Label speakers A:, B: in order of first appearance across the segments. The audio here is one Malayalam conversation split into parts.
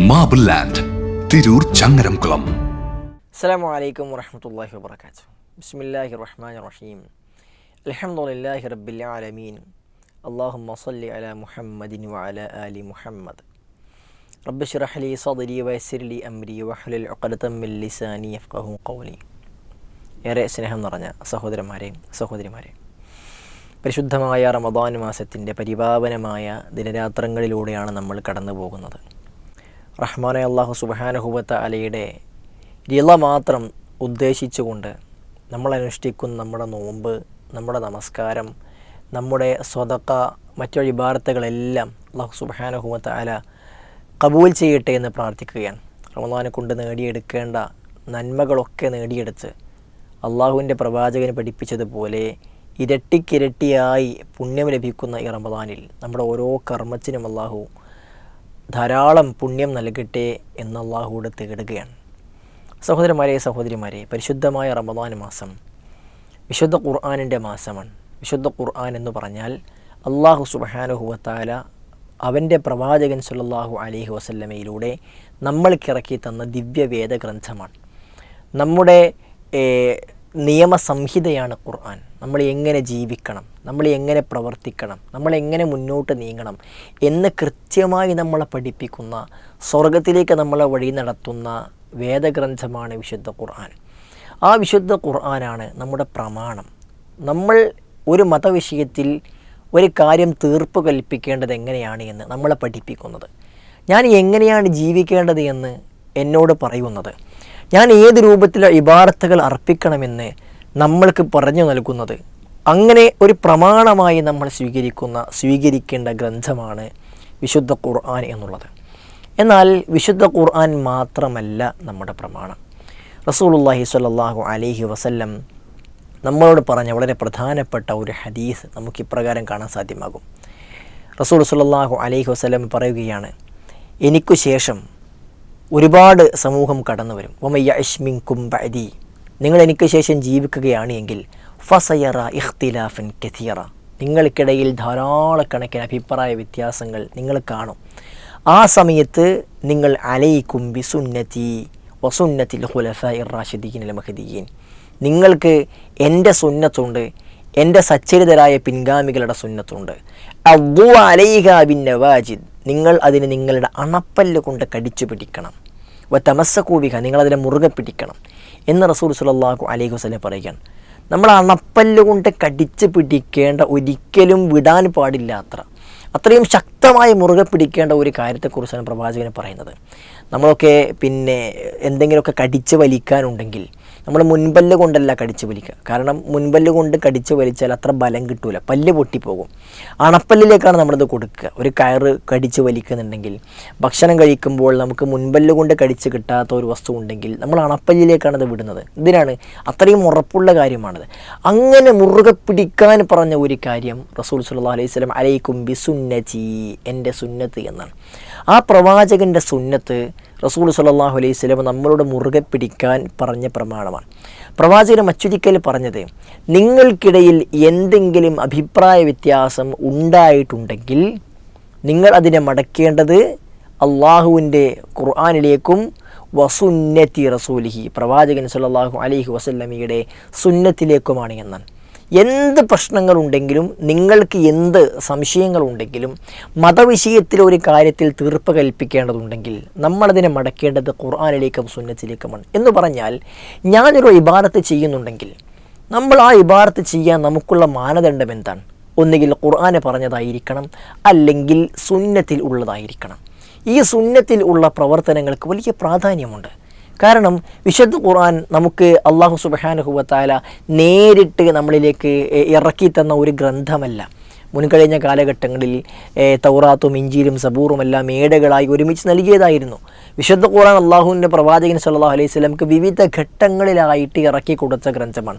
A: മാബിൾ ലാൻഡ് തിരൂർ ചങ്ങരംകുളം
B: അസ്സാം വലൈക്കും വറഹമത്തല്ലാഹി വാബർക്കാത്തു ബിസ്മില്ലാഹി റഹ്മാൻ റഹീം അലഹമുല്ലാഹി റബ്ബിൽ ആലമീൻ അള്ളാഹുമ്മ സല്ലി അല മുഹമ്മദിൻ വഅല ആലി മുഹമ്മദ് റബ്ബ് ഷിറഹ്ലി സദരി വയസ്സിരലി അംരി വഹ്ലുൽ ഒക്കലത്തമ്മിൽ അഫ്കഹു കൗലി ഏറെ സ്നേഹം നിറഞ്ഞ സഹോദരന്മാരെ സഹോദരിമാരെ. പരിശുദ്ധമായ റമദാൻ മാസത്തിന്റെ പരിപാവനമായ ദിനരാത്രങ്ങളിലൂടെയാണ് നമ്മൾ കടന്നു പോകുന്നത് റഹ്മാനെ അള്ളാഹു സുബാനഹുബത്ത അലയുടെ ഇള മാത്രം ഉദ്ദേശിച്ചുകൊണ്ട് നമ്മൾ അനുഷ്ഠിക്കുന്ന നമ്മുടെ നോമ്പ് നമ്മുടെ നമസ്കാരം നമ്മുടെ സ്വതക്ക മറ്റു ഇബാർത്തകളെല്ലാം അള്ളാഹു സുബാനഹുബത്ത അല കബൂൽ ചെയ്യട്ടെ എന്ന് പ്രാർത്ഥിക്കുകയാണ്. റമദാനെ കൊണ്ട് നേടിയെടുക്കേണ്ട നന്മകളൊക്കെ നേടിയെടുത്ത് അള്ളാഹുവിന്റെ പ്രവാചകന് പഠിപ്പിച്ചതുപോലെ ഇരട്ടിക്കിരട്ടിയായി പുണ്യം ലഭിക്കുന്ന ഈ റമദാനിൽ നമ്മുടെ ഓരോ കർമ്മത്തിനും അള്ളാഹു ധാരാളം പുണ്യം നൽകട്ടെ എന്ന് തേടുകയാണ് സഹോദരന്മാരെ സഹോദരിമാരെ പരിശുദ്ധമായ റമദാൻ മാസം വിശുദ്ധ ഖുർആാനിന്റെ മാസമാണ്. വിശുദ്ധ ഖുർആൻ എന്ന് പറഞ്ഞാൽ അള്ളാഹു സുബഹാനുഹുവത്താല അവന്റെ പ്രവാചകൻ സുല്ലാഹു അലഹി വസല്ലമയിലൂടെ നമ്മൾക്കിറക്കി തന്ന ദിവ്യവേദ ഗ്രന്ഥമാണ് നമ്മുടെ നിയമസംഹിതയാണ് ഖുർആൻ. നമ്മൾ എങ്ങനെ ജീവിക്കണം? നമ്മൾ എങ്ങനെ പ്രവർത്തിക്കണം? നമ്മൾ എങ്ങനെ മുന്നോട്ട് നീങ്ങണം? എന്ന് കൃത്യമായി നമ്മളെ പഠിപ്പിക്കുന്ന സ്വർഗത്തിലേക്ക് നമ്മളെ വഴി നടത്തുന്ന വേദഗ്രന്ഥമാണ് വിശുദ്ധ ഖുർആൻ. ആ വിശുദ്ധ ഖുർആനാണ് നമ്മുടെ പ്രമാണം. നമ്മൾ ഒരു മതവിഷയത്തിൽ ഒരു കാര്യം തീർപ്പ് കൽപ്പിക്കേണ്ടത് എങ്ങനെയാണ് എന്ന് നമ്മളെ പഠിപ്പിക്കുന്നത്. ഞാൻ എങ്ങനെയാണ് ജീവിക്കേണ്ടത് എന്ന് എന്നോട് പറയുന്നത്. ഞാൻ ഏത് രൂപത്തിലെ ഇബാറത്തുകൾ അർപ്പിക്കണമെന്ന് നമ്മൾക്ക് പറഞ്ഞു നൽകുന്നത്. അങ്ങനെ ഒരു പ്രമാണമായി നമ്മൾ സ്വീകരിക്കുന്ന സ്വീകരിക്കേണ്ട ഗ്രന്ഥമാണ് വിശുദ്ധ ഖുർആൻ എന്നുള്ളത്. എന്നാൽ വിശുദ്ധ ഖുർആൻ മാത്രമല്ല നമ്മുടെ പ്രമാണം. റസൂലുള്ളാഹി സ്വല്ലല്ലാഹു അലൈഹി വസല്ലം നമ്മളോട് പറഞ്ഞ വളരെ പ്രധാനപ്പെട്ട ഒരു ഹദീസ് നമുക്ക് ഇപ്രകാരം കാണാൻ സാധ്യമാകും. റസൂൽ സ്വല്ലല്ലാഹു അലൈഹി വസല്ലം പറയുകയാണ് എനിക്കു ശേഷം ഒരുപാട് സമൂഹം കടന്നു വരും. ഒമയ്യ അഷ്മിൻ കുംബഅദി നിങ്ങൾ എനിക്ക് ശേഷം ജീവിക്കുകയാണ് എങ്കിൽ ഫസയറ ഇഖ്തിലാഫൻ കഥീറ. നിങ്ങൾക്കിടയിൽ ധാരാളക്കണക്കിന് അഭിപ്രായ വ്യത്യാസങ്ങൾ നിങ്ങൾ കാണും. ആ സമയത്ത് നിങ്ങൾ അലൈക്കും ബിസുന്നതി വസുന്നത്തിൽ ഹുലഫ ഇറാഷിദ്ദീൻ അൽ മഹദീൻ. നിങ്ങൾക്ക് എന്റെ സുന്നത്തുണ്ട് എന്റെ സച്ചരിതരായ പിൻഗാമികളുടെ സുന്നത്തുണ്ട്. അബ്ബു അലൈഹ ബിൻ നവാജിദ്. നിങ്ങൾ അതിനെ നിങ്ങളുടെ അണപ്പല്ല് കൊണ്ട് കടിച്ചു പിടിക്കണം. വ തമസ്സക്കൂബിക നിങ്ങളതിനെ മുറുകെ പിടിക്കണം എന്ന് റസൂൽ സുലല്ലാഹു അലൈഹി വസ്ലം പറയുകയാണ്. നമ്മൾ അണപ്പല്ല് കൊണ്ട് കടിച്ചു പിടിക്കേണ്ട ഒരിക്കലും വിടാൻ പാടില്ലാത്ര അത്രയും ശക്തമായി മുറുകെ പിടിക്കേണ്ട ഒരു കാര്യത്തെക്കുറിച്ചാണ് പ്രവാചകന് പറയുന്നത്. നമ്മളൊക്കെ പിന്നെ എന്തെങ്കിലുമൊക്കെ കടിച്ച് വലിക്കാനുണ്ടെങ്കിൽ നമ്മൾ മുൻപല്ല് കൊണ്ടല്ല കടിച്ചു വലിക്കുക. കാരണം മുൻപല്ല് കൊണ്ട് കടിച്ചു വലിച്ചാൽ അത്ര ബലം കിട്ടൂല. പല്ല് പൊട്ടിപ്പോകും. അണപ്പല്ലിലേക്കാണ് നമ്മളിത് കൊടുക്കുക. ഒരു കയറ് കടിച്ചു വലിക്കുന്നുണ്ടെങ്കിൽ ഭക്ഷണം കഴിക്കുമ്പോൾ നമുക്ക് മുൻപല്ല് കൊണ്ട് കടിച്ച് കിട്ടാത്ത ഒരു വസ്തു ഉണ്ടെങ്കിൽ നമ്മൾ അണപ്പല്ലിലേക്കാണ് ഇത് വിടുന്നത്. ഇതിനാണ് അത്രയും ഉറപ്പുള്ള കാര്യമാണത്. അങ്ങനെ മുറുകെ പിടിക്കാൻ പറഞ്ഞ ഒരു കാര്യം റസൂൽ സുല്ലാ അലൈഹി സ്വലം അലൈക്കും ബി സുന്നജി എന്റെ സുന്നത്ത് എന്നാണ്. ആ പ്രവാചകന്റെ സുന്നത്ത് റസൂൽ സല്ലല്ലാഹു അലൈഹി സ്വലം നമ്മളോട് മുറുകെ പിടിക്കാൻ പറഞ്ഞ പ്രമാണമാണ്. പ്രവാചകൻ മച്ചുരിക്കൽ പറഞ്ഞത് നിങ്ങൾക്കിടയിൽ എന്തെങ്കിലും അഭിപ്രായ വ്യത്യാസം ഉണ്ടായിട്ടുണ്ടെങ്കിൽ നിങ്ങൾ അതിനെ മടക്കേണ്ടത് അള്ളാഹുവിന്റെ ഖുർആാനിലേക്കും വസുന്നത്തി റസൂലിഹി പ്രവാചകൻ സല്ലല്ലാഹു അലഹി വസല്ലമിയുടെ സുന്നത്തിലേക്കുമാണ് എന്നാണ്. എന്ത് പ്രശ്നങ്ങളുണ്ടെങ്കിലും നിങ്ങൾക്ക് എന്ത് സംശയങ്ങളുണ്ടെങ്കിലും മതവിഷയത്തിലെ ഒരു കാര്യത്തിൽ തീർപ്പ് കൽപ്പിക്കേണ്ടതുണ്ടെങ്കിൽ നമ്മളതിനെ മടക്കേണ്ടത് ഖുർആാനിലേക്കും സുന്നത്തിലേക്കുമാണ്. എന്ന് പറഞ്ഞാൽ ഞാനൊരു ഇബാറത്ത് ചെയ്യുന്നുണ്ടെങ്കിൽ നമ്മൾ ആ ഇബാറത്ത് ചെയ്യാൻ നമുക്കുള്ള മാനദണ്ഡം എന്താണ്? ഒന്നുകിൽ ഖുർആന് പറഞ്ഞതായിരിക്കണം അല്ലെങ്കിൽ സുന്നത്തിൽ ഉള്ളതായിരിക്കണം. ഈ സുന്നത്തിൽ ഉള്ള പ്രവർത്തനങ്ങൾക്ക് വലിയ പ്രാധാന്യമുണ്ട്. കാരണം വിശുദ്ധ ഖുർആൻ നമുക്ക് അള്ളാഹു സുബഹാനുഹുവത്താല നേരിട്ട് നമ്മളിലേക്ക് ഇറക്കി തന്ന ഒരു ഗ്രന്ഥമല്ല. മുൻകഴിഞ്ഞ കാലഘട്ടങ്ങളിൽ തൗറാത്തും ഇഞ്ചിയിലും സബൂറും എല്ലാം ഏടുകളായി ഒരുമിച്ച് നൽകിയതായിരുന്നു. വിശുദ്ധ ഖുറാൻ അള്ളാഹുവിന്റെ പ്രവാചകൻ സല്ലല്ലാഹു അലൈഹി സ്വലംക്ക് വിവിധ ഘട്ടങ്ങളിലായിട്ട് ഇറക്കി കൊടുത്ത ഗ്രന്ഥമാണ്.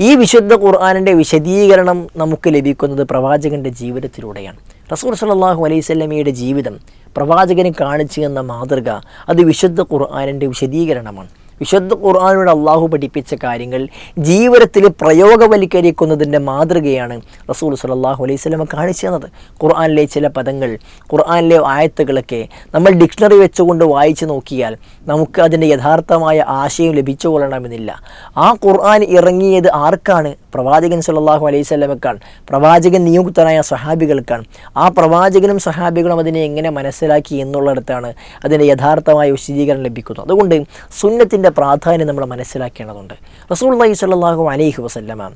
B: ഈ വിശുദ്ധ ഖുർആാനിന്റെ വിശദീകരണം നമുക്ക് ലഭിക്കുന്നത് പ്രവാചകന്റെ ജീവിതത്തിലൂടെയാണ്. റസൂർ സല്ലല്ലാഹു അലൈഹി സ്വലമിയുടെ ജീവിതം പ്രവാചകന് കാണിച്ചു എന്ന മാതൃക അത് വിശുദ്ധ ഖുർആാനിന്റെ വിശദീകരണമാണ്. വിശുദ്ധ ഖുർആാനോട് അള്ളാഹു പഠിപ്പിച്ച കാര്യങ്ങൾ ജീവിതത്തിൽ പ്രയോഗവൽക്കരിക്കുന്നതിന്റെ മാതൃകയാണ് റസൂൽ സലാഹു അലൈഹി സ്വലമ കാണിച്ചു തന്നത്. ഖുർആാനിലെ ചില പദങ്ങൾ ഖുർആാനിലെ ആയത്തുകളൊക്കെ നമ്മൾ ഡിക്ഷണറി വെച്ചുകൊണ്ട് വായിച്ചു നോക്കിയാൽ നമുക്ക് അതിന്റെ യഥാർത്ഥമായ ആശയം ലഭിച്ചു കൊള്ളണമെന്നില്ല. ആ ഖുർആൻ ഇറങ്ങിയത് ആർക്കാണ്? പ്രവാചകൻ സല്ലാഹു അലൈഹി സ്വലമക്കാണ് പ്രവാചകൻ നിയുക്തനായ സഹാബികൾക്കാണ്. ആ പ്രവാചകനും സഹാബികളും അതിനെ എങ്ങനെ മനസ്സിലാക്കി എന്നുള്ളിടത്താണ് അതിന്റെ യഥാർത്ഥമായ വിശദീകരണം ലഭിക്കുന്നത്. അതുകൊണ്ട് സുന്നത്തിന്റെ പ്രാധാന്യം നമ്മൾ മനസ്സിലാക്കേണ്ടതുണ്ട്. റസൂൾ അലൈഹി സ്വല്ലാഹു അലൈഹി വസല്ലമ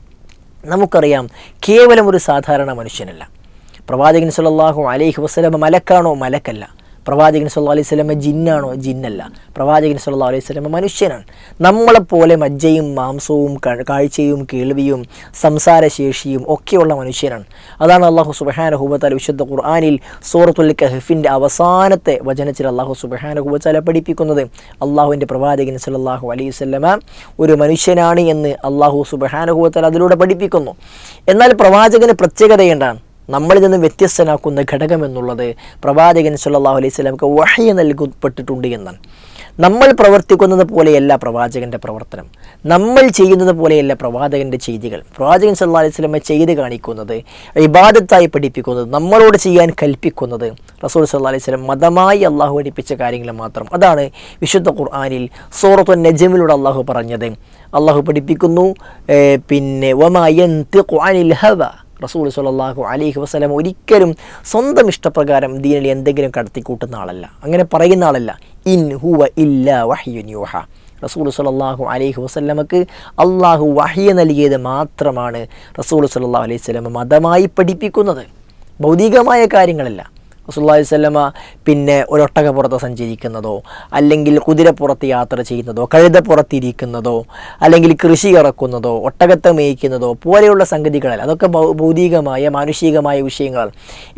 B: നമുക്കറിയാം കേവലം ഒരു സാധാരണ മനുഷ്യനല്ല. പ്രവാചകൻ സല്ലാഹു അലൈഹി വസ്ലമ മലക്കാണോ മലക്കല്ല? പ്രവാചകൻ സല്ലാ അലൈഹി സ്വലമ ജിന്നാണോ? ജിന്നല്ല. പ്രവാചകൻ സല്ലാ അലൈഹി സ്വലമ മനുഷ്യനാണ്. നമ്മളെപ്പോലെ മജ്ജയും മാംസവും കാഴ്ചയും കേൾവിയും സംസാരശേഷിയും ഒക്കെയുള്ള മനുഷ്യനാണ്. അതാണ് അള്ളാഹു സുബഹാനഹുബത്താല വിശുദ്ധ ഖുർആാനിൽ സൂറത്തുൽ കഹഫിന്റെ അവസാനത്തെ വചനത്തിൽ അള്ളാഹു സുബഹാനഹുബത്താല പഠിപ്പിക്കുന്നത്. അള്ളാഹുവിന്റെ പ്രവാചകൻ സല്ലല്ലാഹു അലൈഹി സ്വലമ ഒരു മനുഷ്യനാണ് എന്ന് അള്ളാഹു സുബഹാനഹുബത്താല അതിലൂടെ പഠിപ്പിക്കുന്നു. എന്നാൽ പ്രവാചകന് പ്രത്യേകതയുണ്ടാണ് നമ്മളിൽ നിന്ന് വ്യത്യസ്തനാക്കുന്ന ഘടകം എന്നുള്ളത് പ്രവാചകൻ സല്ലല്ലാഹു അലൈഹി സ്വലാമക്ക് വഹയ നൽകപ്പെട്ടിട്ടുണ്ട് എന്നാണ് നമ്മൾ പ്രവർത്തിക്കുന്നത് പോലെയല്ല പ്രവാചകന്റെ പ്രവർത്തനം. നമ്മൾ ചെയ്യുന്നത് പോലെയല്ല പ്രവാചകന്റെ ചെയ്തികൾ. പ്രവാചകൻ സല്ലാ അലൈഹി സ്വലമെ ചെയ്ത് കാണിക്കുന്നത് ഇബാദത്തായി പഠിപ്പിക്കുന്നത് നമ്മളോട് ചെയ്യാൻ കൽപ്പിക്കുന്നത് റസൂൽ സല്ലാ അലൈഹി സ്വലം മതമായി അള്ളാഹു പഠിപ്പിച്ച കാര്യങ്ങൾ മാത്രം. അതാണ് വിശുദ്ധ ഖുർആാനിൽ സൂറത്തു നജമിലൂടെ അള്ളാഹു പറഞ്ഞത്. അള്ളാഹു പഠിപ്പിക്കുന്നു പിന്നെ അനിൽ ഹവ റസൂൽ സലാഹു അലൈഹി വസല്ലം ഒരിക്കലും സ്വന്തം ഇഷ്ടപ്രകാരം ദീനിൽ എന്തെങ്കിലും കടത്തിക്കൂട്ടുന്ന ആളല്ല. അങ്ങനെ പറയുന്ന ആളല്ല. ഇൻ ഹുവ ഇല്ല വഹ്യുൻ യൂഹ. റസൂൽ സലാഹു അലൈഹി വസല്ലമക്ക് അള്ളാഹു വഹ്യ നൽകിയത് മാത്രമാണ് റസൂൽ സലാഹു അലൈഹി സ്വലം മതമായി പഠിപ്പിക്കുന്നത്. ഭൗതികമായ കാര്യങ്ങളല്ല. റസൂല്ലാഹി സ്വല്ലമ പിന്നെ ഒരൊട്ടകപ്പുറത്ത് സഞ്ചരിക്കുന്നതോ അല്ലെങ്കിൽ കുതിരപ്പുറത്ത് യാത്ര ചെയ്യുന്നതോ കഴുതപ്പുറത്തിരിക്കുന്നതോ അല്ലെങ്കിൽ കൃഷി ഇറക്കുന്നതോ ഒട്ടകത്തെ മേയ്ക്കുന്നതോ പോലെയുള്ള സംഗതികളല്ല. അതൊക്കെ ഭൗതികമായ മാനുഷികമായ വിഷയങ്ങൾ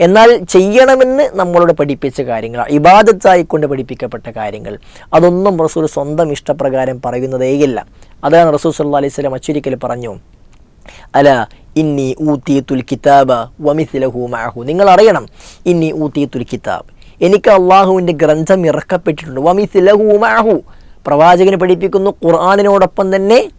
B: എന്നാൽ ചെയ്യണമെന്ന് നമ്മളോട് പഠിപ്പിച്ച കാര്യങ്ങൾ ഇബാദത്തായി കൊണ്ട് പഠിപ്പിക്കപ്പെട്ട കാര്യങ്ങൾ അതൊന്നും റസൂൽ സ്വന്തം ഇഷ്ടപ്രകാരം പറയുന്നതേയില്ല. അതാണ് റസൂൽ സല്ലാ അലൈഹി സ്വലം അച്ചൊരിക്കൽ പറഞ്ഞു. അല ഇന്നി ഊത്തീത്തുൽ കിതാബ വമിസ്ലഹു മഅഹു. നിങ്ങൾ അറിയണം ഇന്നി ഊത്തീത്തുൽ കിതാബ്. എനിക്ക് അള്ളാഹുവിന്റെ ഗ്രന്ഥം ഇറക്കപ്പെട്ടിട്ടുണ്ട്. വമിസ്ലഹു മഅഹു. പ്രവാചകന് പഠിപ്പിക്കുന്നു ഖുർആാനിനോടൊപ്പം തന്നെ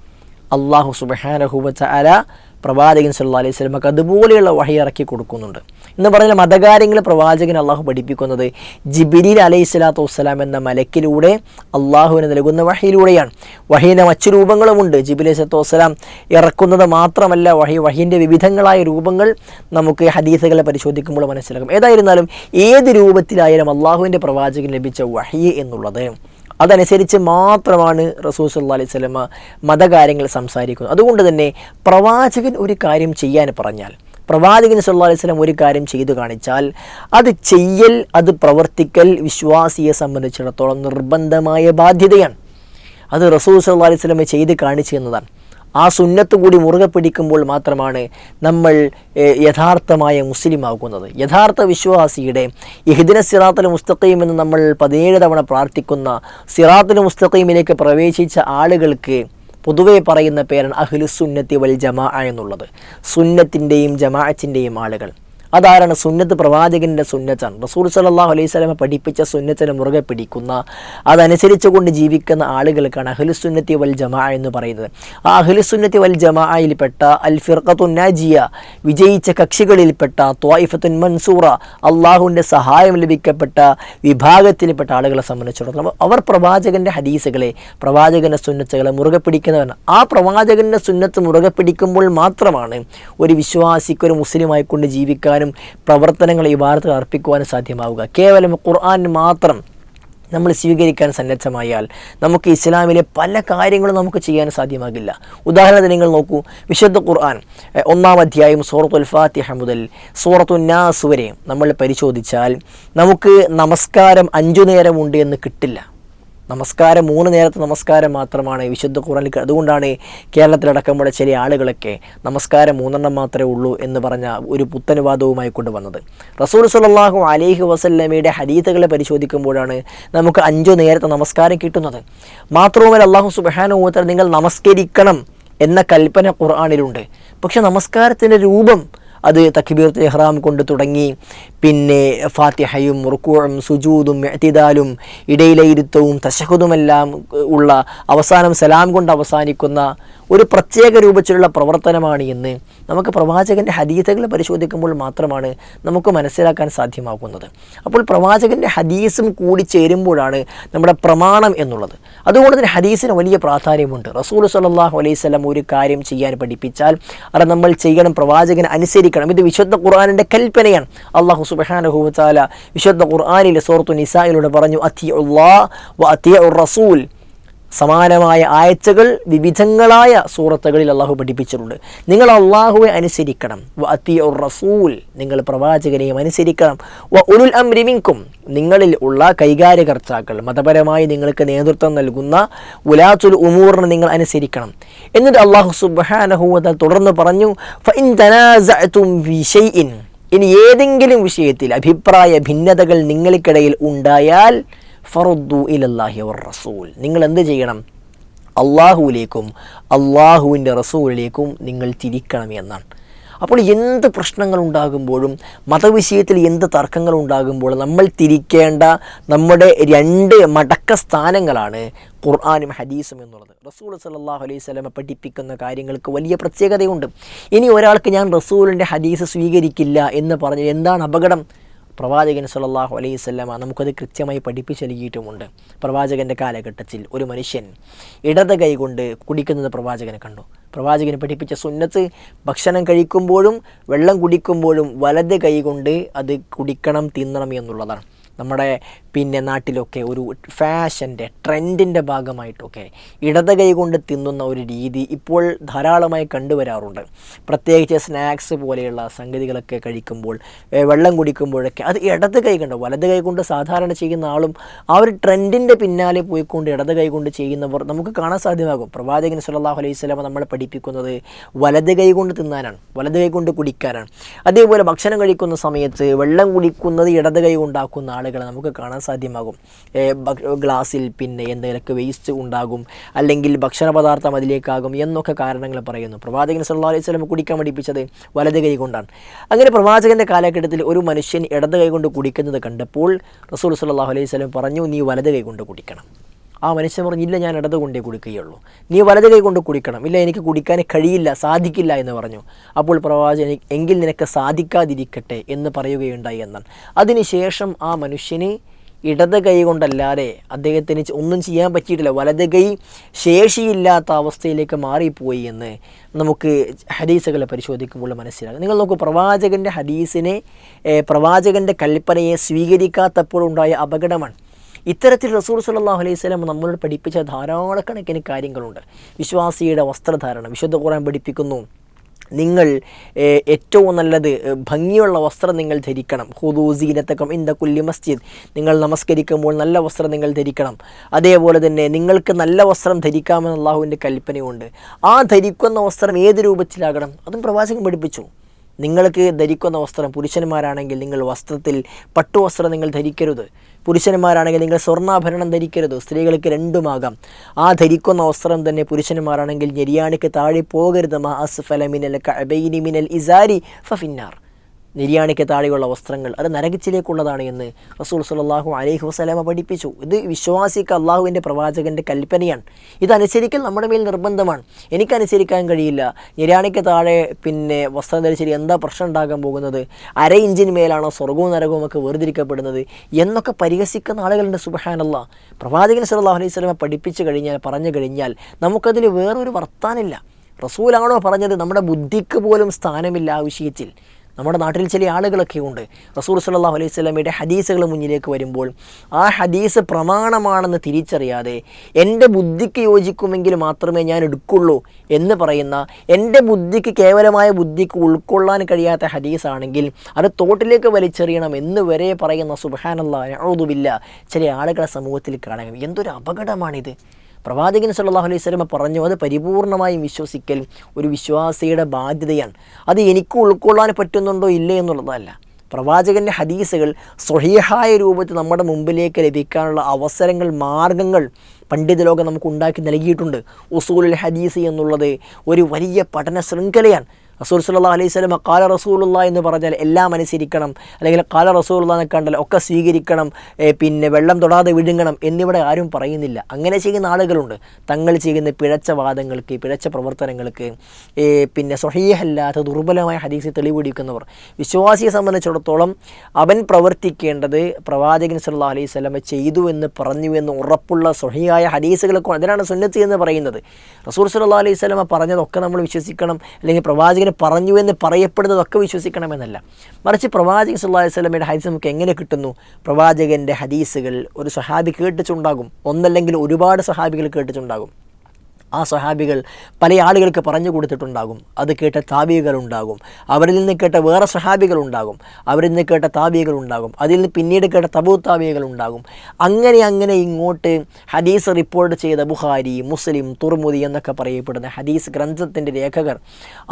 B: അള്ളാഹു സുബഹാനഹുബ അല പ്രവാചകൻ സല്ലാ അലൈഹി സ്വലമക്ക് അതുപോലെയുള്ള വഴി ഇറക്കി കൊടുക്കുന്നുണ്ട്. എന്ന് പറഞ്ഞാൽ മതകാര്യങ്ങൾ പ്രവാചകൻ അള്ളാഹു പഠിപ്പിക്കുന്നത് ജിബിരിൽ അലൈഹി സ്വലാത്തു വസ്സലാം എന്ന മലക്കിലൂടെ അള്ളാഹുവിന് നൽകുന്ന വഹയിലൂടെയാണ്. വഹീന്റെ മറ്റു രൂപങ്ങളുമുണ്ട്. ജിബിലി സ്വലാത്തു വസ്സലാം ഇറക്കുന്നത് മാത്രമല്ല വഹി വഹീന്റെ വിവിധങ്ങളായ രൂപങ്ങൾ നമുക്ക് ഹദീസുകളെ പരിശോധിക്കുമ്പോൾ മനസ്സിലാക്കും ഏതായിരുന്നാലും ഏത് രൂപത്തിലായാലും അള്ളാഹുവിന്റെ പ്രവാചകൻ ലഭിച്ച വഹി എന്നുള്ളത്. അതനുസരിച്ച് മാത്രമാണ് റസൂൽ സല്ലല്ലാഹു അലൈഹി സ്വലമ മതകാര്യങ്ങൾ സംസാരിക്കുന്നത്. അതുകൊണ്ട് തന്നെ പ്രവാചകൻ ഒരു കാര്യം ചെയ്യാൻ പറഞ്ഞാൽ പ്രവാചകൻ സല്ലാ അലൈഹി സ്വലം ഒരു കാര്യം ചെയ്തു കാണിച്ചാൽ അത് ചെയ്യൽ അത് പ്രവർത്തിക്കൽ വിശ്വാസിയെ സംബന്ധിച്ചിടത്തോളം നിർബന്ധമായ ബാധ്യതയാണ്. അത് റസൂൽ സല്ലല്ലാഹു അലൈഹി സ്വലമ ചെയ്ത് കാണിച്ചു എന്നതാണ് ആ സുന്നത്ത് കൂടി മുറുകെ പിടിക്കുമ്പോൾ മാത്രമാണ് നമ്മൾ യഥാർത്ഥമായ മുസ്ലിം ആകുന്നത് യഥാർത്ഥ വിശ്വാസിയുടെ ഇഹ്ദിന സിറാത്തുൽ മുസ്തഖീം എന്ന് നമ്മൾ പതിനേഴ് തവണ പ്രാർത്ഥിക്കുന്ന സിറാത്തുൽ മുസ്തഖീമിലേക്ക് പ്രവേശിച്ച ആളുകൾക്ക് പൊതുവെ പറയുന്ന പേരാണ് അഹ്ലുസുന്നത്തി വൽ ജമാഅ എന്നുള്ളത്. സുന്നത്തിന്റെയും ജമാഅത്തിന്റെയും ആളുകൾ. അതാരാണ് സുന്നത്ത്? പ്രവാചകന്റെ സുന്നത്താണ്. റസൂൽ സല്ലല്ലാഹു അലൈഹി സ്വലമ പഠിപ്പിച്ച സുന്നത്തിനെ മുറുകെ പിടിക്കുന്ന അതനുസരിച്ച് കൊണ്ട് ജീവിക്കുന്ന ആളുകൾക്കാണ് അഹ്ലുസുന്നത്തി വൽ ജമാ എന്ന് പറയുന്നത്. ആ അഹ്ലുസുന്നത്തി വൽ ജമായിൽപ്പെട്ട അൽ ഫിർഖത്തുനാജിയ വിജയിച്ച കക്ഷികളിൽപ്പെട്ട ത്വായിഫത്തുൻ മൻസൂറ അള്ളാഹുവിന്റെ സഹായം ലഭിക്കപ്പെട്ട വിഭാഗത്തിൽപ്പെട്ട ആളുകളെ സംബന്ധിച്ചിടത്തോളം അവർ പ്രവാചകന്റെ ഹദീസുകളെ പ്രവാചകന്റെ സുന്നത്തുകളെ മുറുകെ പിടിക്കുന്നവരാണ്. ആ പ്രവാചകന്റെ സുന്നത്ത് മുറുകെ പിടിക്കുമ്പോൾ മാത്രമാണ് ഒരു വിശ്വാസിക്ക് ഒരു മുസ്ലിമായി കൊണ്ട് ജീവിക്കാനും പ്രവർത്തനങ്ങൾ ഈ വാർത്തകൾ അർപ്പിക്കുവാനും സാധ്യമാവുക. കേവലം ഖുർആൻ മാത്രം നമ്മൾ സ്വീകരിക്കാൻ സന്നദ്ധമായാൽ നമുക്ക് ഇസ്ലാമിലെ പല കാര്യങ്ങളും നമുക്ക് ചെയ്യാൻ സാധ്യമാകില്ല. ഉദാഹരണത്തിന് നിങ്ങൾ നോക്കൂ വിശുദ്ധ ഖുർആൻ ഒന്നാം അധ്യായം സൂറത്തുൽ ഫാത്തിഹ മുതൽ സൂറത്തു നാസ് വരെ നമ്മൾ പരിശോധിച്ചാൽ നമുക്ക് നമസ്കാരം അഞ്ചു നേരമുണ്ട് എന്ന് കിട്ടില്ല. നമസ്കാരം. മൂന്ന് നേരത്തെ നമസ്കാരം മാത്രമാണ് വിശുദ്ധ ഖുറാനിൽ അതുകൊണ്ടാണ് കേരളത്തിലടക്കമുള്ള ചില ആളുകളൊക്കെ നമസ്കാരം മൂന്നെണ്ണം മാത്രമേ ഉള്ളൂ എന്ന് പറഞ്ഞ ഒരു പുത്തനുവാദവുമായി കൊണ്ടുവന്നത്. റസൂൽ സുല്ലാഹു അലൈഹി വസല്ലമയുടെ ഹരീതകളെ പരിശോധിക്കുമ്പോഴാണ് നമുക്ക് അഞ്ചു നേരത്തെ നമസ്കാരം കിട്ടുന്നത്. മാത്രവുമല്ല അള്ളാഹു സുബാനുഭവത്തിൽ നിങ്ങൾ നമസ്കരിക്കണം എന്ന കൽപ്പന ഖുർആാനിലുണ്ട്. പക്ഷെ നമസ്കാരത്തിന്റെ രൂപം അത് തക്ബീർത്ത് ഇഹ്റാം കൊണ്ട് തുടങ്ങി. പിന്നെ ഫാത്തിഹയും റുക്കുവും സുജൂദും എത്തിദാലും ഇടയിലെ ഇരുത്തവും തശഹുദുമെല്ലാം ഉള്ള അവസാനം സലാം കൊണ്ട് അവസാനിക്കുന്ന ഒരു പ്രത്യേക രൂപത്തിലുള്ള പ്രവർത്തനമാണ് എന്ന് നമുക്ക് പ്രവാചകന്റെ ഹദീസുകൾ പരിശോധിക്കുമ്പോൾ മാത്രമാണ് നമുക്ക് മനസ്സിലാക്കാൻ സാധ്യമാകുന്നത്. അപ്പോൾ പ്രവാചകന്റെ ഹദീസും കൂടി ചേരുമ്പോഴാണ് നമ്മുടെ പ്രമാണം എന്നുള്ളത്. അതുകൊണ്ട് തന്നെ ഹദീസിന് വലിയ പ്രാധാന്യമുണ്ട്. റസൂൽ സല്ലാഹു അലൈഹി ഒരു കാര്യം ചെയ്യാൻ പഠിപ്പിച്ചാൽ അത് നമ്മൾ ചെയ്യണം പ്രവാചകൻ അനുസരിക്കണം. ഇത് വിശുദ്ധ ഖുർആാനിന്റെ കൽപ്പനയാണ്. അള്ളാഹു സുബഹാനഹുല വിശുദ്ധ ഖുർആാനിലെ സോർത്തു നിസായിലൂടെ പറഞ്ഞു അത്തി വ അത്തി റസൂൽ. സമാനമായ ആയച്ചകൾ വിവിധങ്ങളായ സൂറത്തുകളിൽ അള്ളാഹു പഠിപ്പിച്ചിട്ടുണ്ട്. നിങ്ങൾ അള്ളാഹുവെ അനുസരിക്കണം. വ റസൂൽ നിങ്ങൾ പ്രവാചകനെയും അനുസരിക്കണം. വ ഉരുൽ അംരിമിങ്കും നിങ്ങളിൽ ഉള്ള കൈകാര്യകർത്താക്കൾ. മതപരമായി നിങ്ങൾക്ക് നേതൃത്വം നൽകുന്ന ഉലാത്തുൽ ഉമൂറിനെ നിങ്ങൾ അനുസരിക്കണം. എന്നിട്ട് അള്ളാഹു സുബാനഹുവത തുടർന്ന് പറഞ്ഞു ഫഇൻ തനാസഅതും ഫീ ഷൈഇൻ ഇനി ഏതെങ്കിലും വിഷയത്തിൽ അഭിപ്രായ ഭിന്നതകൾ നിങ്ങൾക്കിടയിൽ ഉണ്ടായാൽ ഫറുദ്ദു ഇലല്ലാഹി വർ റസൂൽ. നിങ്ങൾ എന്ത് ചെയ്യണം? അള്ളാഹുവിലേക്കും അള്ളാഹുവിന്റെ റസൂലിലേക്കും നിങ്ങൾ തിരിക്കണം എന്നാണ്. അപ്പോൾ എന്ത് പ്രശ്നങ്ങൾ ഉണ്ടാകുമ്പോഴും മതവിഷയത്തിൽ എന്ത് തർക്കങ്ങൾ ഉണ്ടാകുമ്പോഴും നമ്മൾ തിരിക്കേണ്ട നമ്മുടെ രണ്ട് മടക്ക സ്ഥാനങ്ങളാണ് ഖുർആാനും ഹദീസും എന്നുള്ളത്. റസൂൽ സല്ലാഹു അലൈഹി സ്വലമെ പഠിപ്പിക്കുന്ന കാര്യങ്ങൾക്ക് വലിയ പ്രത്യേകതയുണ്ട്. ഇനി ഒരാൾക്ക് ഞാൻ റസൂലിന്റെ ഹദീസ് സ്വീകരിക്കില്ല എന്ന് പറഞ്ഞ് എന്താണ് അപകടം? പ്രവാചകൻ സല്ലാഹു അലൈഹി സ്വല്ലമ നമുക്കത് കൃത്യമായി പഠിപ്പിച്ചു നൽകിയിട്ടുമുണ്ട്. പ്രവാചകന്റെ കാലഘട്ടത്തിൽ ഒരു മനുഷ്യൻ ഇടത് കൈ കൊണ്ട് കുടിക്കുന്നത് പ്രവാചകനെ കണ്ടു. പ്രവാചകന് പഠിപ്പിച്ച സുന്നത്ത് ഭക്ഷണം കഴിക്കുമ്പോഴും വെള്ളം കുടിക്കുമ്പോഴും വലത് കൈ കൊണ്ട് അത് കുടിക്കണം തിന്നണം എന്നുള്ളതാണ്. നമ്മുടെ പിന്നെ നാട്ടിലൊക്കെ ഒരു ഫാഷന്റെ ട്രെൻഡിന്റെ ഭാഗമായിട്ടൊക്കെ ഇടത് കൈ കൊണ്ട് തിന്നുന്ന ഒരു രീതി ഇപ്പോൾ ധാരാളമായി കണ്ടുവരാറുണ്ട്. പ്രത്യേകിച്ച് സ്നാക്സ് പോലെയുള്ള സംഗതികളൊക്കെ കഴിക്കുമ്പോൾ വെള്ളം കുടിക്കുമ്പോഴൊക്കെ അത് ഇടത് കൈ കൊണ്ട് വലത് കൈ കൊണ്ട് സാധാരണ ചെയ്യുന്ന ആളും ആ ഒരു ട്രെൻഡിന്റെ പിന്നാലെ പോയിക്കൊണ്ട് ഇടത് കൈ കൊണ്ട് ചെയ്യുന്നവർ നമുക്ക് കാണാൻ സാധ്യമാകും. പ്രവാചകൻ സല്ലല്ലാഹു അലൈഹി സ്വലാമ നമ്മളെ പഠിപ്പിക്കുന്നത് വലത് കൈ കൊണ്ട് തിന്നാനാണ് വലത് കൈ കൊണ്ട് കുടിക്കാനാണ്. അതേപോലെ ഭക്ഷണം കഴിക്കുന്ന സമയത്ത് വെള്ളം കുടിക്കുന്നത് ഇടത് കൈ കൊണ്ടാക്കുന്ന ആളുകളെ നമുക്ക് കാണാൻ സാധ്യമാകും. ഗ്ലാസ്സിൽ പിന്നെ എന്തെങ്കിലുമൊക്കെ വേസ്റ്റ് ഉണ്ടാകും അല്ലെങ്കിൽ ഭക്ഷണ പദാർത്ഥം അതിലേക്കാകും എന്നൊക്കെ കാരണങ്ങൾ പറയുന്നു. പ്രവാചകൻ സല്ലാ അലൈഹി സ്വലം കുടിക്കാൻ പഠിപ്പിച്ചത് വലത് കൈ കൊണ്ടാണ്. അങ്ങനെ പ്രവാചകന്റെ കാലഘട്ടത്തിൽ ഒരു മനുഷ്യൻ ഇടത് കൈ കൊണ്ട് കുടിക്കുന്നത് കണ്ടപ്പോൾ റസൂൽ സല്ലല്ലാഹു അലൈഹി സ്വലം പറഞ്ഞു നീ വലത് കൈ കൊണ്ട് കുടിക്കണം. ആ മനുഷ്യൻ പറഞ്ഞില്ല ഞാൻ ഇടത് കൊണ്ടേ കുടിക്കുകയുള്ളൂ. നീ വലത് കൈ കൊണ്ട് കുടിക്കണം. ഇല്ല എനിക്ക് കുടിക്കാൻ കഴിയില്ല സാധിക്കില്ല എന്ന് പറഞ്ഞു. അപ്പോൾ പ്രവാചകൻ എങ്കിൽ നിനക്ക് സാധിക്കാതിരിക്കട്ടെ എന്ന് പറയുകയുണ്ടായി എന്നാണ്. അതിനുശേഷം ആ മനുഷ്യന് ഇടത് കൈ കൊണ്ടല്ലാതെ അദ്ദേഹത്തിന് ഒന്നും ചെയ്യാൻ പറ്റിയിട്ടില്ല. വലത് കൈ ശേഷിയില്ലാത്ത അവസ്ഥയിലേക്ക് മാറിപ്പോയി എന്ന് നമുക്ക് ഹദീസുകളെ പരിശോധിക്കുമ്പോൾ മനസ്സിലാകും. നിങ്ങൾ നോക്കൂ പ്രവാചകന്റെ ഹദീസിനെ പ്രവാചകന്റെ കൽപ്പനയെ സ്വീകരിക്കാത്തപ്പോഴുണ്ടായ അപകടമാണ്. ഇത്തരത്തിൽ റസൂർ സല്ലല്ലാഹു അലൈഹി സ്വലം നമ്മളോട് പഠിപ്പിച്ച ധാരാളക്കണക്കിന് കാര്യങ്ങളുണ്ട്. വിശ്വാസിയുടെ വസ്ത്രധാരണം വിശുദ്ധ ഖുർആൻ പഠിപ്പിക്കുന്നു. നിങ്ങൾ ഏറ്റവും നല്ലത് ഭംഗിയുള്ള വസ്ത്രം നിങ്ങൾ ധരിക്കണം. ഹുദൂസീനത്തക്കം ഇന്ത കുല്ലി മസ്ജിദ്. നിങ്ങൾ നമസ്കരിക്കുമ്പോൾ നല്ല വസ്ത്രം നിങ്ങൾ ധരിക്കണം. അതേപോലെ തന്നെ നിങ്ങൾക്ക് നല്ല വസ്ത്രം ധരിക്കാമെന്ന് അള്ളാഹുവിന്റെ കൽപ്പനയുണ്ട്. ആ ധരിക്കുന്ന വസ്ത്രം ഏത് രൂപത്തിലാകണം? അതും പ്രവാചകൻ പഠിപ്പിച്ചു. നിങ്ങൾക്ക് ധരിക്കുന്ന വസ്ത്രം പുരുഷന്മാരാണെങ്കിൽ നിങ്ങൾ വസ്ത്രത്തിൽ പട്ടുവസ്ത്രം നിങ്ങൾ ധരിക്കരുത്. പുരുഷന്മാരാണെങ്കിൽ നിങ്ങൾ സ്വർണാഭരണം ധരിക്കരുത്. സ്ത്രീകൾക്ക് രണ്ടുമാകാം. ആ ധരിക്കുന്ന വസ്ത്രം തന്നെ പുരുഷന്മാരാണെങ്കിൽ ഞെരിയാണിക്ക് താഴെ പോകരുത്. മഹാസ് ഫലമിനൽ മിനൽ കഅബൈനി മിനൽ ഇസാരി ഫഫിന്നാർ. നിര്യാണിക്ക് താഴെയുള്ള വസ്ത്രങ്ങൾ അത് നരകച്ചിലേക്കുള്ളതാണ് എന്ന് റസൂൽ സല്ലല്ലാഹു അലൈഹി വസല്ലമ പഠിപ്പിച്ചു. ഇത് വിശ്വാസിക്ക് അള്ളാഹുവിന്റെ പ്രവാചകന്റെ കൽപ്പനയാണ്. ഇതനുസരിക്കൽ നമ്മുടെ മേൽ നിർബന്ധമാണ്. എനിക്കനുസരിക്കാൻ കഴിയില്ല. നിര്യാണിക്ക് താഴെ പിന്നെ വസ്ത്രം ധരിച്ചിട്ട് എന്താ പ്രശ്നം ഉണ്ടാകാൻ പോകുന്നത്? അര ഇഞ്ചിന് മേലാണോ സ്വർഗവും നരകവും ഒക്കെ വേർതിരിക്കപ്പെടുന്നത്? എന്നൊക്കെ പരിഹസിക്കുന്ന ആളുകളുണ്ട് സുബഹാനല്ല. പ്രവാചകൻ സല്ലല്ലാഹു അലൈഹി വസല്ലമ പഠിപ്പിച്ചു കഴിഞ്ഞാൽ പറഞ്ഞു കഴിഞ്ഞാൽ നമുക്കതിൽ വേറൊരു വർത്താനില്ല. റസൂലാണോ പറഞ്ഞത് നമ്മുടെ ബുദ്ധിക്ക് പോലും സ്ഥാനമില്ല ആ വിഷയത്തിൽ. നമ്മുടെ നാട്ടിൽ ചില ആളുകളൊക്കെ ഉണ്ട്. റസൂർ സല്ലല്ലാഹു അലൈഹി സ്വലമിയുടെ ഹദീസുകൾ മുന്നിലേക്ക് വരുമ്പോൾ ആ ഹദീസ് പ്രമാണമാണെന്ന് തിരിച്ചറിയാതെ എന്റെ ബുദ്ധിക്ക് യോജിക്കുമെങ്കിൽ മാത്രമേ ഞാൻ എടുക്കുള്ളൂ എന്ന് പറയുന്ന എന്റെ ബുദ്ധിക്ക് കേവലമായ ബുദ്ധിക്ക് ഉൾക്കൊള്ളാൻ കഴിയാത്ത ഹദീസാണെങ്കിൽ അത് തോട്ടിലേക്ക് വലിച്ചെറിയണം എന്ന് വരെ പറയുന്ന സുബഹാനല്ലാ ഔദുബില്ല ചില ആളുകളെ സമൂഹത്തിൽ കാണാം എന്തൊരു അപകടമാണിത്. പ്രവാചകൻ സല്ലാഹു അലൈഹി സ്വലമ പറഞ്ഞു അത് പരിപൂർണമായും വിശ്വസിക്കൽ ഒരു വിശ്വാസിയുടെ ബാധ്യതയാണ്. അത് എനിക്ക് ഉൾക്കൊള്ളാൻ പറ്റുന്നുണ്ടോ ഇല്ലേ എന്നുള്ളതല്ല. പ്രവാചകന്റെ ഹദീസുകൾ സ്വഹീഹായ രൂപത്തിൽ നമ്മുടെ മുമ്പിലേക്ക് ലഭിക്കാനുള്ള അവസരങ്ങൾ മാർഗങ്ങൾ പണ്ഡിത ലോകം നമുക്ക് ഉണ്ടാക്കി നൽകിയിട്ടുണ്ട്. ഉസൂലുൽ ഹദീസ് എന്നുള്ളത് ഒരു വലിയ പഠന ശൃംഖലയാണ് റസൂൽ സല്ലാ അലൈഹി സ്വലം കാല റസൂലുള്ള എന്ന് പറഞ്ഞാൽ എല്ലാം അനുസരിക്കണം. അല്ലെങ്കിൽ കാല റസൂലുള്ള എന്ന് കണ്ടാൽ ഒക്കെ സ്വീകരിക്കണം. പിന്നെ വെള്ളം തൊടാതെ വിഴുങ്ങണം എന്നിവിടെ ആരും പറയുന്നില്ല. അങ്ങനെ ചെയ്യുന്ന ആളുകളുണ്ട്. തങ്ങൾ ചെയ്യുന്ന പിഴച്ച വാദങ്ങൾക്ക് പിഴച്ച പ്രവർത്തനങ്ങൾക്ക്. പിന്നെ സ്വഹീഹല്ലാത്ത ദുർബലമായ ഹദീസ് തെളിവെടുക്കുന്നവർ. വിശ്വാസിയെ സംബന്ധിച്ചിടത്തോളം അവൻ പ്രവർത്തിക്കേണ്ടത് പ്രവാചകൻ സല്ലാ അലൈഹി സ്വലമ ചെയ്തു എന്ന് പറഞ്ഞു എന്ന് ഉറപ്പുള്ള സ്വഹിയായ ഹദീസുകളൊക്കെ അതിനാണ് സുന്നത്ത് എന്ന് പറയുന്നത്. റസൂൽ സല്ലാ അലൈഹി സ്വലമ പറഞ്ഞതൊക്കെ നമ്മൾ വിശ്വസിക്കണം. അല്ലെങ്കിൽ പ്രവാചകന് പറഞ്ഞു എന്ന് പറയപ്പെടുന്നതൊക്കെ വിശ്വസിക്കണമെന്നല്ല. മറിച്ച് പ്രവാചകൻ സുല്ലാഹി സ്വലമയുടെ ഹദീസ് നമുക്ക് എങ്ങനെ കിട്ടുന്നു? പ്രവാചകന്റെ ഹദീസുകൾ ഒരു സഹാബി കേട്ടിട്ടുണ്ടാകും. ഒന്നല്ലെങ്കിൽ ഒരുപാട് സഹാബികൾ കേട്ടിട്ടുണ്ടാകും. ആ സഹാബികൾ പല ആളുകൾക്ക് പറഞ്ഞു കൊടുത്തിട്ടുണ്ടാകും. അത് കേട്ട താബികളുണ്ടാകും അവരിൽ നിന്ന് കേട്ട വേറെ സഹാബികളുണ്ടാകും. അവരിൽ നിന്ന് കേട്ട താബികളുണ്ടാകും അതിൽ നിന്ന് പിന്നീട് കേട്ട തബൂ താബികളുണ്ടാകും അങ്ങനെ അങ്ങനെ ഇങ്ങോട്ട് ഹദീസ് റിപ്പോർട്ട് ചെയ്ത ബുഹാരി മുസ്ലിം തുർമുദി എന്നൊക്കെ പറയപ്പെടുന്ന ഹദീസ് ഗ്രന്ഥത്തിന്റെ രേഖകർ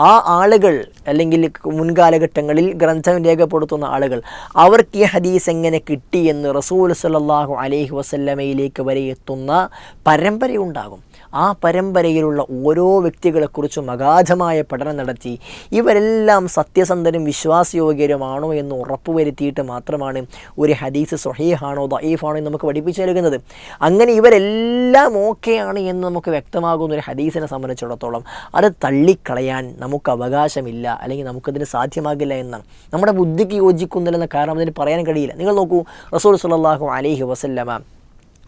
B: ആ ആളുകൾ അല്ലെങ്കിൽ മുൻകാലഘട്ടങ്ങളിൽ ഗ്രന്ഥം രേഖപ്പെടുത്തുന്ന ആളുകൾ അവർക്ക് ഈ ഹദീസ് എങ്ങനെ കിട്ടി എന്ന് റസൂൽ സല്ലല്ലാഹു അലൈഹി വസല്ലമയിലേക്ക് വരെ എത്തുന്ന പരമ്പരയുണ്ടാകും. ആ പരമ്പരയിലുള്ള ഓരോ വ്യക്തികളെക്കുറിച്ചും അഗാധമായ പഠനം നടത്തി. ഇവരെല്ലാം സത്യസന്ധരും വിശ്വാസയോഗ്യരുമാണോ എന്ന് ഉറപ്പുവരുത്തിയിട്ട് മാത്രമാണ് ഒരു ഹദീസ് സൊഹീഹാണോ ദൈഫാണോ എന്ന് നമുക്ക് പഠിപ്പിച്ചു നൽകുന്നത് അങ്ങനെ ഇവരെല്ലാം ഓക്കെയാണ് എന്ന് നമുക്ക് വ്യക്തമാകുന്ന ഒരു ഹദീസിനെ സംബന്ധിച്ചിടത്തോളം. അത് തള്ളിക്കളയാൻ നമുക്ക് അവകാശമില്ല അല്ലെങ്കിൽ നമുക്കതിന് സാധ്യമാകില്ല എന്നാണ്. നമ്മുടെ ബുദ്ധിക്ക് യോജിക്കുന്നില്ലെന്ന കാരണം അതിന് പറയാൻ കഴിയില്ല. നിങ്ങൾ നോക്കൂ റസൂൽ സുല്ലാഹു അലഹി വസല്ലമ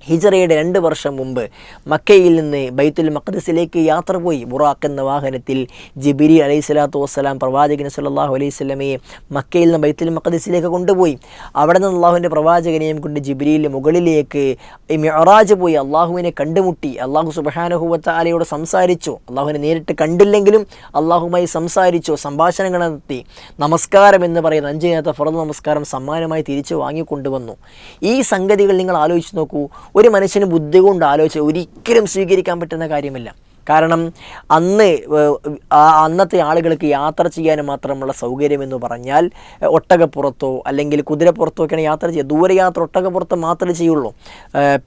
B: ഹിജറയുടെ രണ്ട് വർഷം മുമ്പ് മക്കയിൽ നിന്ന് ബൈത്തുൽ മഖദസിലേക്ക് യാത്ര പോയി ബുറാഖ് എന്ന വാഹനത്തിൽ ജിബിരി അലൈഹി സ്വലാത്തു വസ്സലാം പ്രവാചകൻ സല്ലല്ലാഹു അലൈഹി സ്വലമയെ മക്കയിൽ നിന്ന് ബൈത്തുൽ മഖദസിലേക്ക് കൊണ്ടുപോയി. അവിടെ നിന്ന് അള്ളാഹുവിന്റെ പ്രവാചകനെയും കൊണ്ട് ജിബിരിയിൽ മുകളിലേക്ക് മിറാജ് പോയി അള്ളാഹുവിനെ കണ്ടുമുട്ടി. അള്ളാഹു സുബഹാനുഹുവത്ത ആലയോട് സംസാരിച്ചു. അള്ളാഹുവിനെ നേരിട്ട് കണ്ടില്ലെങ്കിലും അള്ളാഹുമായി സംസാരിച്ചു സംഭാഷണങ്ങൾ നടത്തി. നമസ്കാരം എന്ന് പറയുന്ന അഞ്ച് നേരത്തെ ഫറദ് നമസ്കാരം സമ്മാനമായി തിരിച്ചു വാങ്ങിക്കൊണ്ടുവന്നു. ഈ സംഗതികൾ നിങ്ങൾ ആലോചിച്ച് നോക്കൂ. ഒരു മനുഷ്യന് ബുദ്ധി കൊണ്ട് ആലോചിച്ച് ഒരിക്കലും സ്വീകരിക്കാൻ പറ്റുന്ന കാര്യമല്ല. കാരണം അന്ന് അന്നത്തെ ആളുകൾക്ക് യാത്ര ചെയ്യാൻ മാത്രമുള്ള സൗകര്യം എന്ന് പറഞ്ഞാൽ ഒട്ടകപ്പുറത്തോ അല്ലെങ്കിൽ കുതിരപ്പുറത്തോ ഒക്കെയാണ് യാത്ര ചെയ്യുക. ദൂരയാത്ര ഒട്ടകപ്പുറത്ത് മാത്രമേ ചെയ്യുള്ളൂ.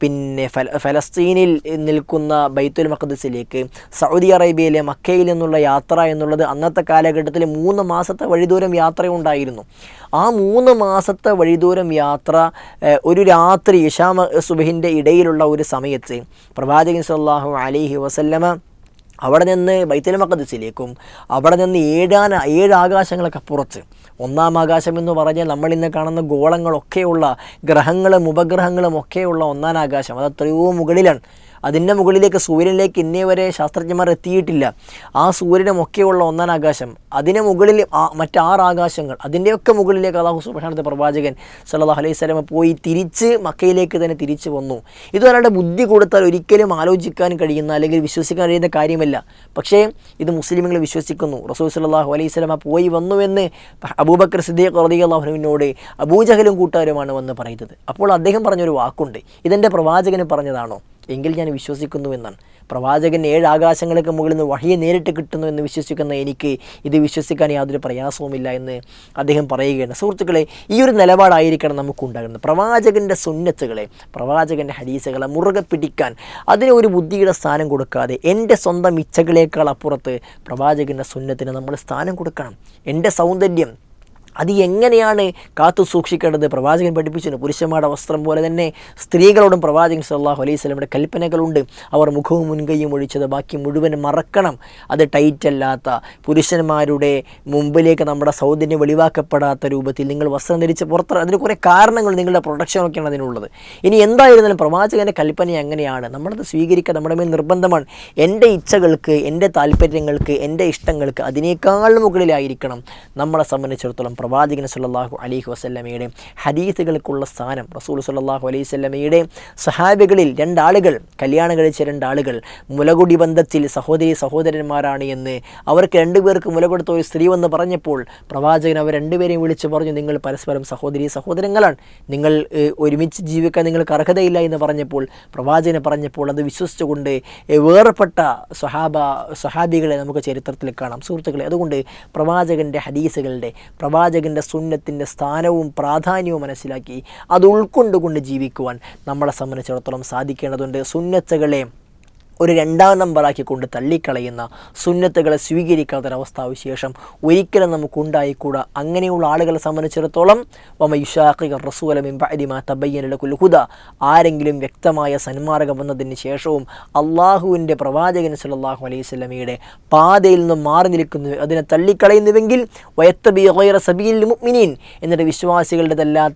B: പിന്നെ ഫല ഫലസ്തീനിൽ നിൽക്കുന്ന ബൈത്തുൽ മഖദസിലേക്ക് സൗദി അറേബ്യയിലെ മക്കയിൽ നിന്നുള്ള യാത്ര എന്നുള്ളത് അന്നത്തെ കാലഘട്ടത്തിൽ മൂന്ന് മാസത്തെ വഴിദൂരം യാത്ര ഉണ്ടായിരുന്നു. ആ മൂന്ന് മാസത്തെ വഴിദൂരം യാത്ര ഒരു രാത്രി ഇഷാമ സുബഹിന്റെ ഇടയിലുള്ള ഒരു സമയത്ത് പ്രവാചകൻ സല്ലല്ലാഹു അലൈഹി വസല്ലമ അവിടെ നിന്ന് ബൈത്തൽ മക്കദസിലേക്കും അവിടെ നിന്ന് ഏഴാന ഏഴ് ആകാശങ്ങളൊക്കെ പുറത്ത്. ഒന്നാം ആകാശം എന്ന് പറഞ്ഞാൽ നമ്മൾ ഇന്ന് കാണുന്ന ഗോളങ്ങളൊക്കെയുള്ള ഗ്രഹങ്ങളും ഉപഗ്രഹങ്ങളും ഒക്കെയുള്ള ഒന്നാം ആകാശം. അത് അത്രയോ മുകളിലാണ്. അതിന്റെ മുകളിലേക്ക് സൂര്യനിലേക്ക് ഇന്നേ വരെ ശാസ്ത്രജ്ഞന്മാർ എത്തിയിട്ടില്ല. ആ സൂര്യനുമൊക്കെയുള്ള ഒന്നാം ആകാശം. അതിന് മുകളിൽ മറ്റാറ് ആകാശങ്ങൾ. അതിന്റെയൊക്കെ മുകളിലേക്ക് അള്ളാഹു സുബാനത്തെ പ്രവാചകൻ സല്ലല്ലാഹു അലൈഹി സ്വലമ പോയി തിരിച്ച് മക്കയിലേക്ക് തന്നെ തിരിച്ചു വന്നു. ഇത് ഒരാളുടെ ബുദ്ധി കൊടുത്താൽ ഒരിക്കലും ആലോചിക്കാൻ കഴിയുന്ന അല്ലെങ്കിൽ വിശ്വസിക്കാൻ കഴിയുന്ന കാര്യമല്ല. പക്ഷേ ഇത് മുസ്ലിമുകൾ വിശ്വസിക്കുന്നു. റസൂൽ സല്ലല്ലാഹു അലൈഹി സ്വലമ പോയി വന്നുവെന്ന് അബൂബക്കർ സിദ്ദീഖ് റളിയല്ലാഹുവിനോട് അബൂജഹലും കൂട്ടുകാരുമാണ് വന്ന് പറയുന്നത്. അപ്പോൾ അദ്ദേഹം പറഞ്ഞൊരു വാക്കുണ്ട്. ഇതെന്റെ പ്രവാചകന് പറഞ്ഞതാണോ? എങ്കിൽ ഞാൻ വിശ്വസിക്കുന്നു എന്നാണ്. പ്രവാചകൻ ഏഴ് ആകാശങ്ങൾക്ക് മുകളിൽ നിന്ന് വഴിയെ നേരിട്ട് കിട്ടുന്നു എന്ന് വിശ്വസിക്കുന്ന എനിക്ക് ഇത് വിശ്വസിക്കാൻ യാതൊരു പ്രയാസവുമില്ല എന്ന് അദ്ദേഹം പറയുകയാണ്. സുഹൃത്തുക്കളെ ഈ ഒരു നിലപാടായിരിക്കണം നമുക്കുണ്ടാകുന്നത്. പ്രവാചകന്റെ സുന്നത്തുകളെ പ്രവാചകന്റെ ഹദീസുകളെ മുറുകെ പിടിക്കാൻ അതിന് ഒരു ബുദ്ധിയുടെ സ്ഥാനം കൊടുക്കാതെ എന്റെ സ്വന്തം ഇച്ഛകളേക്കാൾ അപ്പുറത്ത് പ്രവാചകന്റെ സുന്നത്തിന് നമ്മൾ സ്ഥാനം കൊടുക്കണം. എന്റെ സൗന്ദര്യം അത് എങ്ങനെയാണ് കാത്തു സൂക്ഷിക്കേണ്ടത്? പ്രവാചകൻ പഠിപ്പിച്ചിട്ടുണ്ട് പുരുഷന്മാരുടെ വസ്ത്രം പോലെ തന്നെ സ്ത്രീകളോടും പ്രവാചകൻ സല്ലാഹു അലൈഹി സ്വലമിയുടെ കൽപ്പനകളുണ്ട്. അവർ മുഖവും മുൻകൈയും ഒഴിച്ചത് ബാക്കി മുഴുവൻ മറക്കണം. അത് ടൈറ്റ് അല്ലാത്ത പുരുഷന്മാരുടെ മുമ്പിലേക്ക് നമ്മുടെ സൗന്ദര്യം വെളിവാക്കപ്പെടാത്ത രൂപത്തിൽ നിങ്ങൾ വസ്ത്രം ധരിച്ച് പുറത്ത് അതിന് കുറേ കാരണങ്ങൾ നിങ്ങളുടെ പ്രൊഡക്ഷനൊക്കെയാണ് അതിനുള്ളത്. ഇനി എന്തായിരുന്നാലും പ്രവാചകന്റെ കൽപ്പന എങ്ങനെയാണ്? നമ്മളത് സ്വീകരിക്കുക നമ്മുടെ മേൽ നിർബന്ധമാണ്. എന്റെ ഇച്ഛകൾക്ക് എന്റെ താല്പര്യങ്ങൾക്ക് എന്റെ ഇഷ്ടങ്ങൾക്ക് അതിനേക്കാൾ മുകളിലായിരിക്കണം. നമ്മളെ സംബന്ധിച്ചിടത്തോളം പ്രവാചകൻ സുല്ലാഹു അലൈഹി വസല്ലമയുടെ ഹദീസുകൾക്കുള്ള സ്ഥാനം റസൂൽ സുല്ലാഹു അലൈഹി വസല്ലമയുടെ സഹാബികളിൽ രണ്ടാളുകൾ കല്യാണം കഴിച്ച രണ്ടാളുകൾ മുലകുടി ബന്ധത്തിൽ സഹോദരി സഹോദരന്മാരാണ് എന്ന് അവർക്ക് രണ്ടുപേർക്ക് മുല കൊടുത്ത ഒരു സ്ത്രീ വന്ന് പറഞ്ഞപ്പോൾ പ്രവാചകൻ അവർ രണ്ടുപേരെയും വിളിച്ചു പറഞ്ഞു നിങ്ങൾ പരസ്പരം സഹോദരി സഹോദരങ്ങളാണ്. നിങ്ങൾ ഒരുമിച്ച് ജീവിക്കാൻ നിങ്ങൾക്ക് അർഹതയില്ല എന്ന് പറഞ്ഞപ്പോൾ പ്രവാചകനെ പറഞ്ഞപ്പോൾ അത് വിശ്വസിച്ചുകൊണ്ട് വേർപെട്ട സ്വഹാബ സഹാബികളെ നമുക്ക് ചരിത്രത്തിൽ കാണാം സുഹൃത്തുക്കളെ. അതുകൊണ്ട് പ്രവാചകന്റെ ഹദീസുകളുടെ പ്രവാചകന്റെ സുന്നത്തിന്റെ സ്ഥാനവും പ്രാധാന്യവും മനസ്സിലാക്കി അത് ഉൾക്കൊണ്ടുകൊണ്ട് ജീവിക്കുവാൻ നമ്മളെ സംബന്ധിച്ചിടത്തോളം സാധിക്കേണ്ടതുണ്ട്. സുന്നത്തുകളെ ഒരു രണ്ടാം നമ്പറാക്കി കൊണ്ട് തള്ളിക്കളയുന്ന സുന്നത്തുകളെ സ്വീകരിക്കാത്തൊരവസ്ഥാവിശേഷം ഒരിക്കലും നമുക്ക് ഉണ്ടായിക്കൂടാ അങ്ങനെയുള്ള ആളുകളെ സംബന്ധിച്ചിടത്തോളം വമയുഷാഖിക റസൂലമിൻ കുൽഹുദ ആരെങ്കിലും വ്യക്തമായ സന്മാർഗം വന്നതിന് ശേഷവും അള്ളാഹുവിന്റെ പ്രവാചകൻ സല്ലല്ലാഹു അലൈഹി സ്വലമയുടെ പാതയിൽ നിന്നും മാറി നിൽക്കുന്നു. അതിനെ തള്ളിക്കളയുന്നുവെങ്കിൽ വയത്തബി സബീൽ മുഅ്മിനീൻ എന്നിട്ട്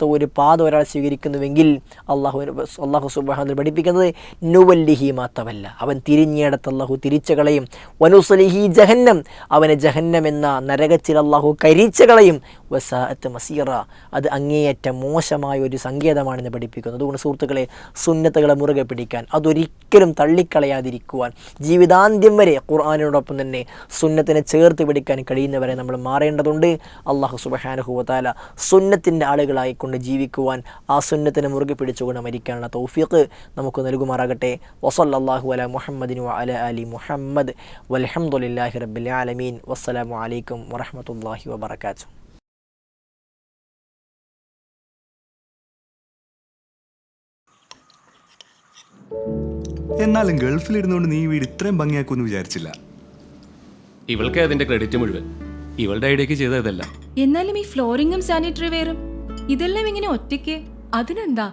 B: ഒരു പാത ഒരാൾ സ്വീകരിക്കുന്നുവെങ്കിൽ അള്ളാഹു അള്ളാഹു സുബാഹ പഠിപ്പിക്കുന്നത് നുവല്ലിഹി മാത്തവല്ല അവൻ തിരിഞ്ഞിടത്ത് അള്ളാഹു തിരിച്ചു കളയും വനുസലിഹി ജഹന്നം. അവനെ ജഹന്നം എന്ന നരകത്തിൽ അള്ളാഹു കരിച്ചു കളയും വസാഅത്ത് മസീറ. അത് അങ്ങേയറ്റം മോശമായ ഒരു സങ്കേതമാണെന്ന് പഠിപ്പിക്കുന്നത് അതുകൊണ്ട് സുഹൃത്തുക്കളെ സുന്നത്തുകളെ മുറുകെ പിടിക്കാൻ അതൊരിക്കലും തള്ളിക്കളയാതിരിക്കുവാൻ ജീവിതാന്ത്യം വരെ ഖുർആാനിനോടൊപ്പം തന്നെ സുന്നത്തിനെ ചേർത്ത് പിടിക്കാൻ കഴിയുന്നവരെ നമ്മൾ മാറേണ്ടതുണ്ട്. അള്ളാഹു സുബഹാനുഹുവത്താല സുന്നത്തിന്റെ ആളുകളായിക്കൊണ്ട് ജീവിക്കുവാൻ ആ സുന്നത്തിനെ മുറുകെ പിടിച്ചുകൊണ്ട് മരിക്കാനുള്ള തൗഫീഖ് നമുക്ക് നൽകുമാറാകട്ടെ. വസല്ലാഹു അല മുഹമ്മദിനു അല അലി മുഹമ്മദ്. വലഹമുല്ലാഹി റബ്ബിൽ ആലമീൻ. വസ്സലാമു അലൈക്കും വറഹമത്തല്ലാഹി വബർക്കാത്തു
A: എന്നാലും ഗൾഫിലിരുന്നുകൊണ്ട് നീ വീട് ഇത്രയും ഭംഗിയാക്കുമെന്ന് വിചാരിച്ചില്ല.
C: ഇവൾക്ക് അതിന്റെ ക്രെഡിറ്റ് മുഴുവൻ. ഇവളുടെ ഐഡിയക്ക് ചെയ്തതല്ല.
D: എന്നാലും ഈ ഫ്ലോറിങ്ങും സാനിറ്ററി വെയറും ഇതെല്ലാം ഇങ്ങനെ ഒറ്റയ്ക്ക്? അതിനെന്താ?